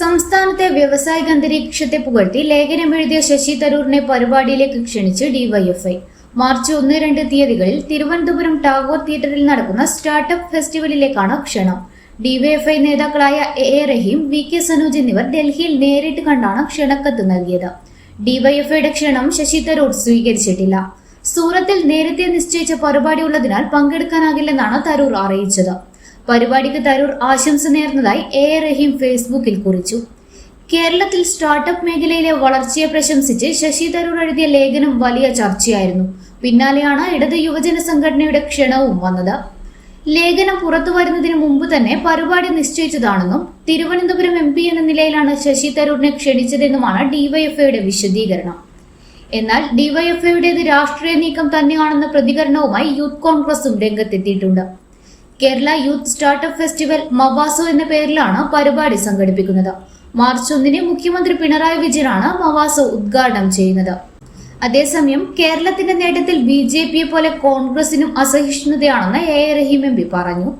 സംസ്ഥാനത്തെ വ്യവസായിക അന്തരീക്ഷത്തെ പുകഴ്ത്തി ലേഖനം എഴുതിയ ശശി തരൂറിനെ പരിപാടിയിലേക്ക് ക്ഷണിച്ച് ഡിവൈഎഫ്ഐ. മാർച്ച് ഒന്ന് രണ്ട് തീയതികളിൽ തിരുവനന്തപുരം ടാഗോർ തിയേറ്ററിൽ നടക്കുന്ന സ്റ്റാർട്ടപ്പ് ഫെസ്റ്റിവലിലേക്കാണ് ക്ഷണം. ഡിവൈഎഫ്ഐ നേതാക്കളായ A A Rahim V K Sanoj എന്നിവർ ഡൽഹിയിൽ നേരിട്ട് കണ്ടാണ് ക്ഷണക്കത്ത് നൽകിയത്. ഡിവൈഎഫ്ഐയുടെ ക്ഷണം ശശി തരൂർ സ്വീകരിച്ചിട്ടില്ല. സൂറത്തിൽ നേരത്തെ നിശ്ചയിച്ച പരിപാടി ഉള്ളതിനാൽ പങ്കെടുക്കാനാകില്ലെന്നാണ് തരൂർ അറിയിച്ചത്. പരിപാടിക്ക് തരൂർ ആശംസ നേർന്നതായി എ റഹീം ഫേസ്ബുക്കിൽ കുറിച്ചു. കേരളത്തിൽ സ്റ്റാർട്ടപ്പ് മേഖലയിലെ വളർച്ചയെ പ്രശംസിച്ച് ശശി തരൂർ എഴുതിയ ലേഖനം വലിയ ചർച്ചയായിരുന്നു. പിന്നാലെയാണ് ഇടത് യുവജന സംഘടനയുടെ ക്ഷണവും വന്നത്. ലേഖനം പുറത്തു വരുന്നതിന് മുമ്പ് തന്നെ പരിപാടി നിശ്ചയിച്ചതാണെന്നും തിരുവനന്തപുരം എം പി എന്ന നിലയിലാണ് ശശി തരൂരിനെ ക്ഷണിച്ചതെന്നുമാണ് ഡിവൈഎഫ്ഐയുടെ വിശദീകരണം. എന്നാൽ ഡിവൈഎഫ്ഐയുടേത് രാഷ്ട്രീയ നീക്കം തന്നെയാണെന്ന പ്രതികരണവുമായി യൂത്ത് കോൺഗ്രസും രംഗത്തെത്തിയിട്ടുണ്ട്. Kerala youth startup festival Mawaso എന്ന പേരിലാണ് പരിപാടി സംഘടിപ്പിക്കുന്നത്. മാർച്ച് ഒന്നിന് മുഖ്യമന്ത്രി പിണറായി വിജയനാണ് മവാസോ ഉദ്ഘാടനം ചെയ്യുന്നത്. അതേസമയം കേരളത്തിന്റെ നേട്ടത്തിൽ ബി ജെ പിയെ പോലെ കോൺഗ്രസിനും അസഹിഷ്ണുതയാണെന്ന് A A Rahim M P പറഞ്ഞു.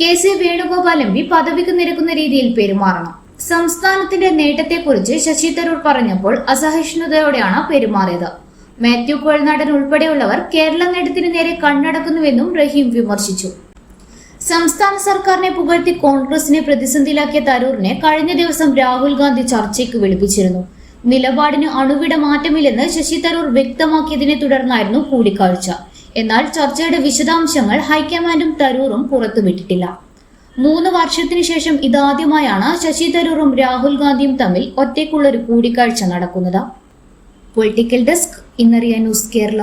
K C Venugopal M P പദവിക്ക് നിരക്കുന്ന രീതിയിൽ പെരുമാറണം. സംസ്ഥാനത്തിന്റെ നേട്ടത്തെക്കുറിച്ച് ശശി തരൂർ പറഞ്ഞപ്പോൾ അസഹിഷ്ണുതയോടെയാണ് പെരുമാറിയത്. മാത്യു കോൾനാടൻ ഉൾപ്പെടെയുള്ളവർ കേരള നേട്ടത്തിന് നേരെ കണ്ണടക്കുന്നുവെന്നും റഹീം വിമർശിച്ചു. സംസ്ഥാന സർക്കാരിനെ പുകഴ്ത്തി കോൺഗ്രസിനെ പ്രതിസന്ധിയിലാക്കിയ തരൂറിനെ കഴിഞ്ഞ ദിവസം രാഹുൽ ഗാന്ധി ചർച്ചയ്ക്ക് വിളിപ്പിച്ചിരുന്നു. നിലപാടിന് അണുവിട മാറ്റമില്ലെന്ന് ശശി തരൂർ വ്യക്തമാക്കിയതിനെ തുടർന്നായിരുന്നു കൂടിക്കാഴ്ച. എന്നാൽ ചർച്ചയുടെ വിശദാംശങ്ങൾ ഹൈക്കമാൻഡും തരൂറും പുറത്തുവിട്ടിട്ടില്ല. മൂന്ന് വർഷത്തിനു ശേഷം ഇതാദ്യമായാണ് ശശി തരൂറും രാഹുൽ ഗാന്ധിയും തമ്മിൽ ഒറ്റയ്ക്കുള്ള ഒരു കൂടിക്കാഴ്ച നടക്കുന്നത്. പൊളിറ്റിക്കൽ ഡെസ്ക് ഇന്നറിയ ന്യൂസ് കേരള.